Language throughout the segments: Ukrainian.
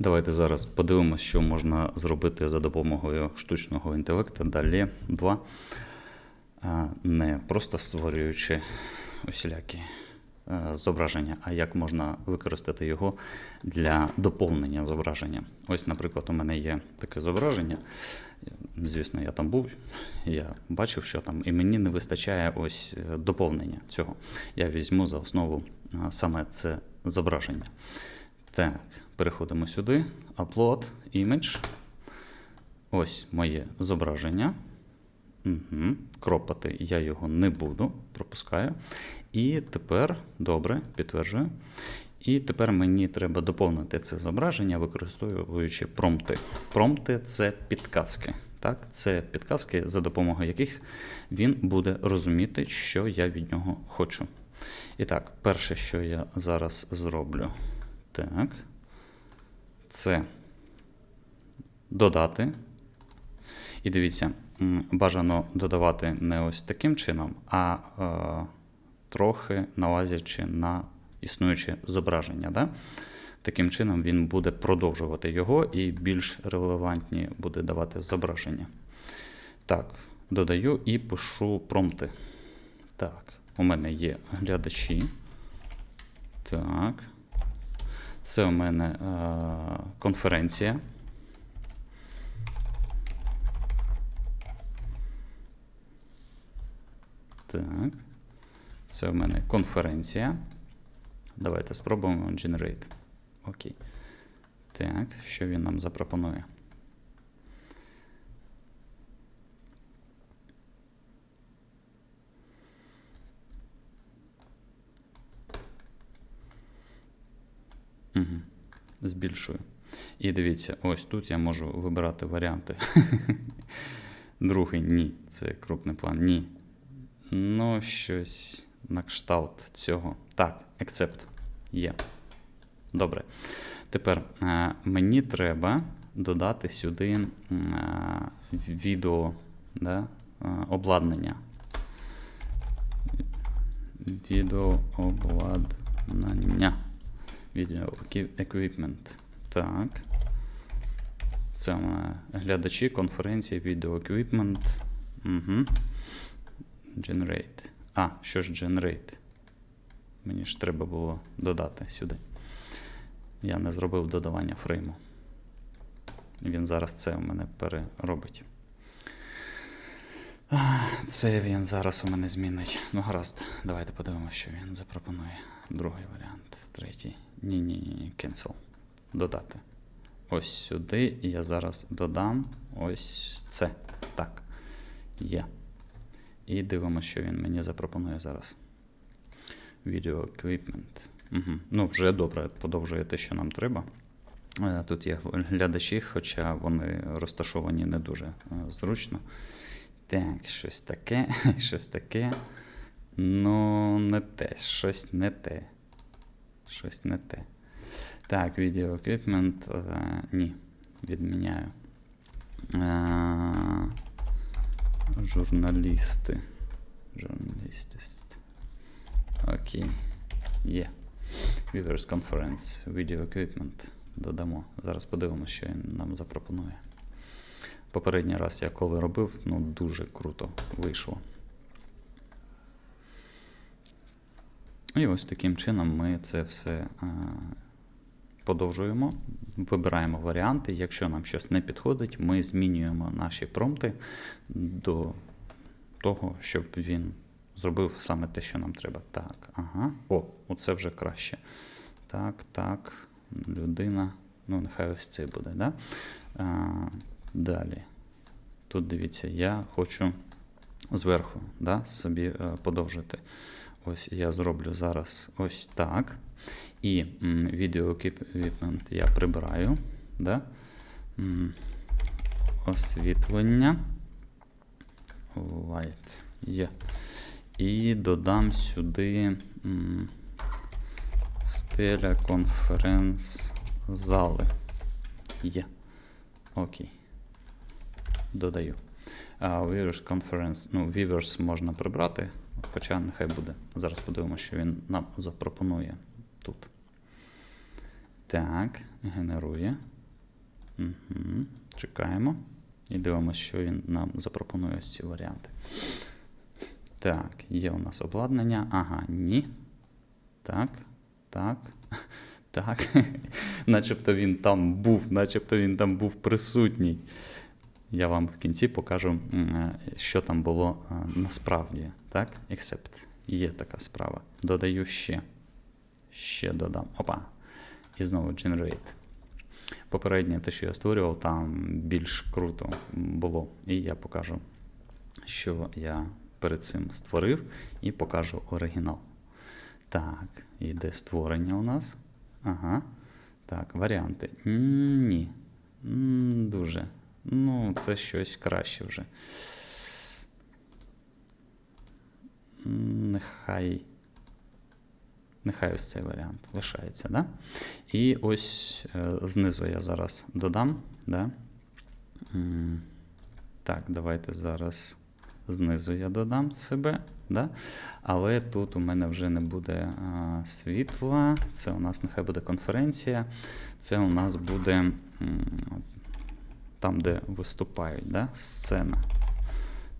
Давайте зараз подивимося, що можна зробити за допомогою штучного інтелекту далі 2, не просто створюючи усілякі е, зображення, а як можна використати його для доповнення зображення. Ось, наприклад, у мене є таке зображення. Звісно, я там був, я бачив, що там, і мені не вистачає ось е, доповнення цього. Я візьму за основу саме це зображення. Так, переходимо сюди. Upload image. Ось моє зображення. Угу. Кропати я його не буду, пропускаю. І тепер, добре, підтверджую. І тепер мені треба доповнити це зображення, використовуючи промпти. Промпти це підказки. Так? Це підказки, за допомогою яких він буде розуміти, що я від нього хочу. І так, перше, що я зараз зроблю, так, це додати. І дивіться, бажано додавати не ось таким чином, а е, трохи налазячи на існуюче зображення. Да? Таким чином він буде продовжувати його і більш релевантні буде давати зображення. Так, додаю і пишу промпти. Так, у мене є глядачі. Так. Це у мене е, конференція. Так. Це у мене конференція. Давайте спробуємо Generate. Окей. Так, що він нам запропонує? Угу. Збільшую. І дивіться, ось тут я можу вибирати варіанти. Другий ні. Це крупний план. Ні. Ну, щось на кшталт цього. Так, accept. Є. Добре. Тепер е, мені треба додати сюди е, відео да, е, обладнання. Відеообладнання. Video equipment. Так. Це у мене глядачі, конференції, Video equipment. Угу. Generate. А, що ж generate? Мені ж треба було додати сюди. Я не зробив додавання фрейму. Він зараз це у мене переробить. Це він зараз у мене змінить. Ну, гаразд, давайте подивимося, що він запропонує. Другий варіант. Третій. Ні-ні, ні, cancel. Додати. Ось сюди я зараз додам ось це. Так. Є. І дивимося, що він мені запропонує зараз. Video equipment. Угу. Ну, вже добре, подовжує те, що нам треба. Е, Тут є глядачі, хоча вони розташовані не дуже е, зручно. Так, щось таке, щось таке. Ну, не те, щось не те. Щось не те. Так, video equipment. Е, ні, відміняю. Е, журналісти. Журналістист. Окей. Є. Viewers Conference, Video Equipment. Додамо. Зараз подивимося, що він нам запропонує. Попередній раз я коли робив, ну дуже круто вийшло. І ось таким чином ми це все подовжуємо, вибираємо варіанти. Якщо нам щось не підходить, ми змінюємо наші промпти до того, щоб він зробив саме те, що нам треба. Так, ага. О, оце вже краще. Так, так, людина. Ну, нехай ось це буде. Да? А, далі. Тут дивіться, я хочу зверху да, собі е, подовжити. Ось я зроблю зараз ось так. І відео equipment я прибираю. Да? Освітлення. Light. Є. І додам сюди стеля конференц-зали. Є. Окей. Додаю. Viewers Conference, ну, Viewers можна прибрати, хоча нехай буде. Зараз подивимося, що він нам запропонує тут. Так, генерує. Угу. Чекаємо. І дивимося, що він нам запропонує ось ці варіанти. Так, є у нас обладнання. Ага, ні. Так, так, так. начебто він там був, начебто він там був присутній. Я вам в кінці покажу, е, що там було е, насправді. Так, except. Є така справа. Додаю ще. Ще додам. Опа. І знову generate. Попереднє те, що я створював, там більш круто було. І я покажу, що я перед цим створив, і покажу оригінал. Так, іде створення у нас. Ага. Так, варіанти. Ні. Дуже. Ну, це щось краще вже. Нехай. Нехай ось цей варіант лишається, да? І ось е, знизу я зараз додам. Да? Так, давайте зараз знизу я додам себе. Да? Але тут у мене вже не буде а, світла. Це у нас нехай буде конференція. Це у нас буде там, де виступають, да? сцена.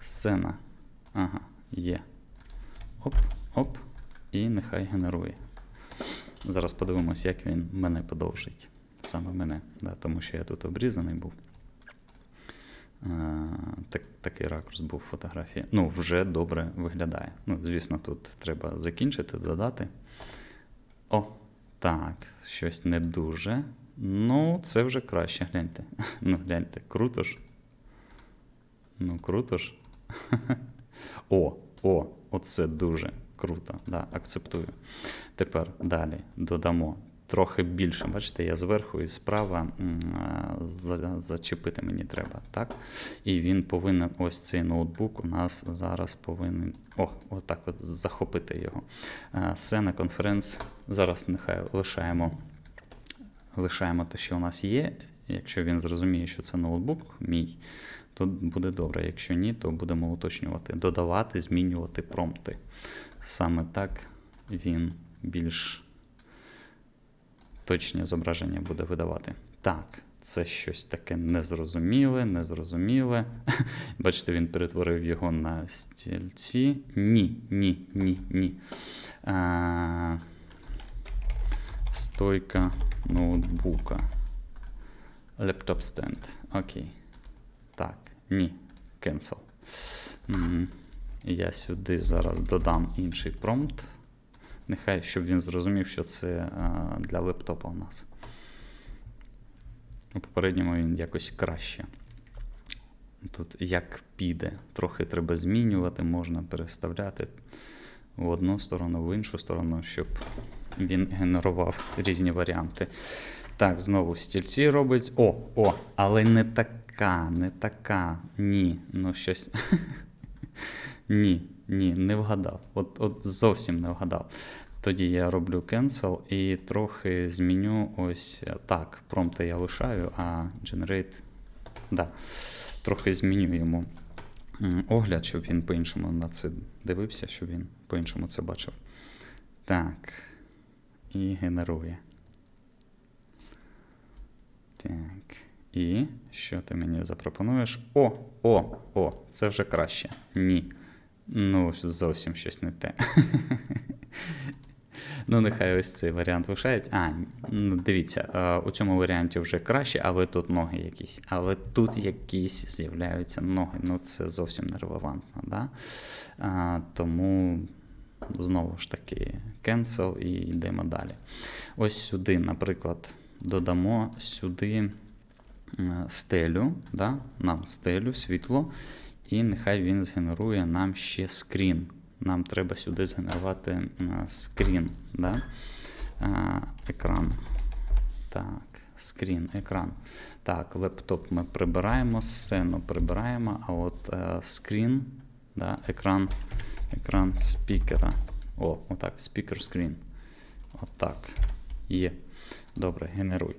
Сцена. Ага, є. Оп, оп. І нехай генерує. Зараз подивимось, як він мене подовжить. Саме мене, да, тому що я тут обрізаний був. Е, Так, такий ракурс був фотографії. Ну, вже добре виглядає. Ну, звісно, тут треба закінчити, додати. О, так, щось не дуже. Ну, це вже краще, гляньте. Ну, гляньте, круто ж. Ну, круто ж. О, о, оце дуже круто. Да, акцептую. Тепер далі додамо трохи більше. Бачите, я зверху і справа зачепити мені треба. так? І він повинен, ось цей ноутбук у нас зараз повинен. О, отак от захопити його. А, Сцена, конференц. Зараз нехай лишаємо, лишаємо те, що у нас є. Якщо він зрозуміє, що це ноутбук мій, то буде добре. Якщо ні, то будемо уточнювати, додавати, змінювати промпти. Саме так він більш точні зображення буде видавати. Так, це щось таке незрозуміле, незрозуміле. Бачите, він перетворив його на стільці. Ні, ні, ні, ні. А, стойка ноутбука. Laptop stand. Окей. Так, ні. Cancel. Мгм. Я сюди зараз додам інший промпт. Нехай, щоб він зрозумів, що це а, для лептопа у нас. У попередньому він якось краще. Тут як піде, трохи треба змінювати, можна переставляти в одну сторону, в іншу сторону, щоб він генерував різні варіанти. Так, знову стільці робить. О, о, але не така, не така. Ні, ну щось. Ні, ні, не вгадав. От, от зовсім не вгадав. Тоді я роблю cancel і трохи зміню ось так. Промпти я лишаю, а generate. Да, трохи зміню йому огляд, щоб він по-іншому на це дивився, щоб він по-іншому це бачив. Так. І генерує. Так. І що ти мені запропонуєш? О, о, о, це вже краще. Ні. Ну, зовсім щось не те. Ну, нехай ось цей варіант лишається. А, ну дивіться, е, у цьому варіанті вже краще, але тут ноги якісь. Але тут якісь з'являються ноги. Ну, це зовсім нерелевантно. Да? А, тому знову ж таки cancel і йдемо далі. Ось сюди, наприклад, додамо сюди е, стелю, да? нам стелю, світло, і нехай він згенерує нам ще скрін. Нам треба сюди згенерувати е, скрін. Да? Е, Екран. Так, скрін, екран. Так, лептоп ми прибираємо, сцену прибираємо, а от скрін, да, екран, екран спікера. О, отак, спікер скрін. Отак. Є. Добре, генеруй.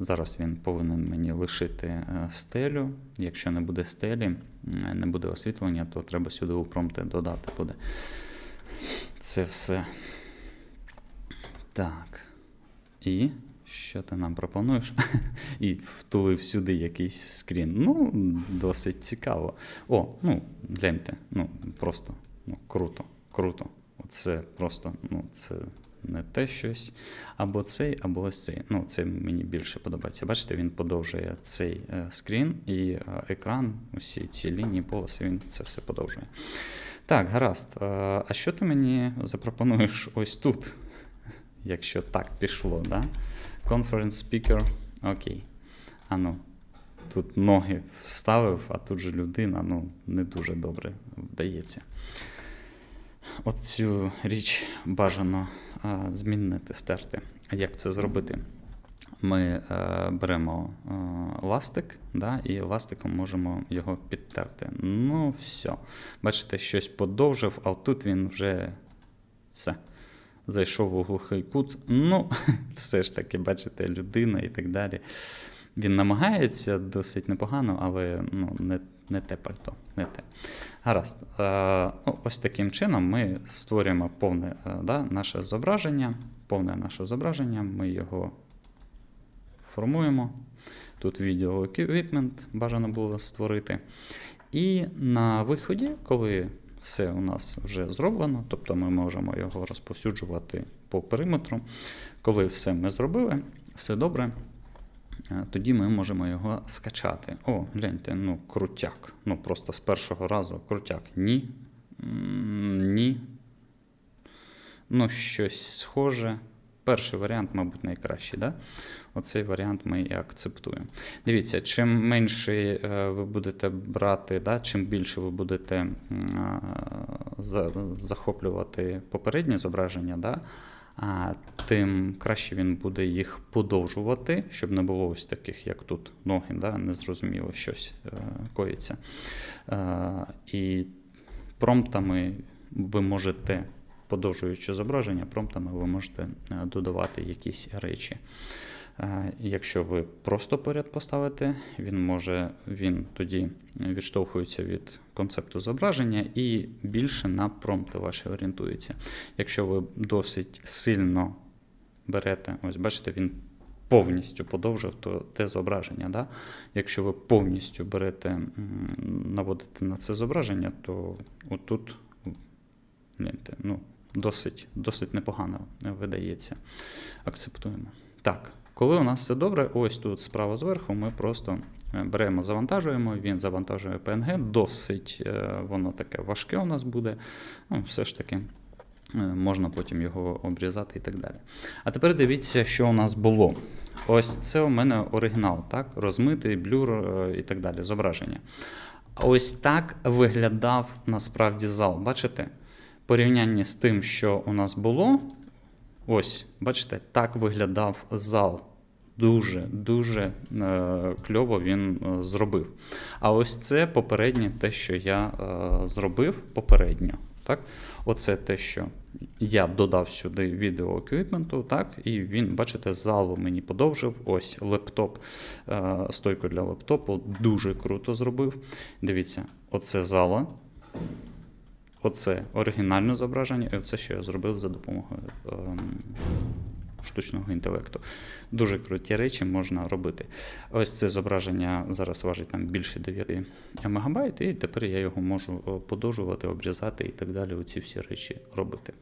Зараз він повинен мені лишити е, стелю. Якщо не буде стелі, не буде освітлення, то треба сюди у промпти додати буде. Це все. Так. І що ти нам пропонуєш? І втулив сюди якийсь скрін. Ну, досить цікаво. О, ну, гляньте, ну, просто ну, круто, круто. Оце просто, ну, це не те щось. Або цей, або ось цей. Ну, це мені більше подобається. Бачите, він подовжує цей е, скрін і е, екран, усі ці лінії, полоси, він це все подовжує. Так, гаразд. Е, А що ти мені запропонуєш ось тут? Якщо так пішло, да? Conference speaker. Окей. А ну, тут ноги вставив, а тут же людина, ну, не дуже добре вдається. Оцю річ бажано а, змінити, стерти. А Як це зробити? Ми е, беремо е, ластик, да, і ластиком можемо його підтерти. Ну, все. Бачите, щось подовжив, а тут він вже все. Зайшов у глухий кут. Ну, все ж таки, бачите, людина і так далі. Він намагається досить непогано, але ну, не, не те пальто. Не те. Гаразд. Е, ну, ось таким чином ми створюємо повне е, да, наше зображення. Повне наше зображення, ми його формуємо. Тут відео equipment бажано було створити. І на виході, коли все у нас вже зроблено, тобто ми можемо його розповсюджувати по периметру. Коли все ми зробили, все добре, е, тоді ми можемо його скачати. О, гляньте, ну крутяк. Ну просто з першого разу крутяк. Ні. Ні. Ну, щось схоже. Перший варіант, мабуть, найкращий. Да? Оцей варіант ми і акцептуємо. Дивіться, чим менше е, ви будете брати, да, чим більше ви будете за- захоплювати попереднє зображення, да, тим краще він буде їх подовжувати, щоб не було ось таких, як тут ноги, да, незрозуміло щось е, коїться. Е, і промптами ви можете, подовжуючи зображення, промптами ви можете е, додавати якісь речі. Е, Якщо ви просто поряд поставите, він може він тоді відштовхується від концепту зображення і більше на промпти ваші орієнтується. Якщо ви досить сильно берете, ось бачите, він повністю подовжив то, те зображення. Да? Якщо ви повністю берете, наводите на це зображення, то отут гляньте, ну, досить, досить непогано видається. Акцептуємо. Так, коли у нас все добре, ось тут справа зверху ми просто е, беремо, завантажуємо, він завантажує PNG, досить е, воно таке важке у нас буде. Ну, все ж таки. е, Можна потім його обрізати і так далі. А тепер дивіться, що у нас було. Ось це у мене оригінал, так? розмитий, блюр е, і так далі, зображення. Ось так виглядав насправді зал. Бачите? Порівнянні з тим, що у нас було, ось, бачите, так виглядав зал. Дуже, дуже е, кльово він е, зробив. А ось це попереднє те, що я е, зробив попередньо. Так? Оце те, що я додав сюди відео еквіпменту, так, і він, бачите, залу мені подовжив. Ось лептоп, стойку для лептопу дуже круто зробив. Дивіться, оце зала. Оце оригінальне зображення, і оце, що я зробив за допомогою ем, штучного інтелекту. Дуже круті речі можна робити. Ось це зображення зараз важить там більше 9 МБ, і тепер я його можу е, подовжувати, обрізати і так далі. Оці всі речі робити.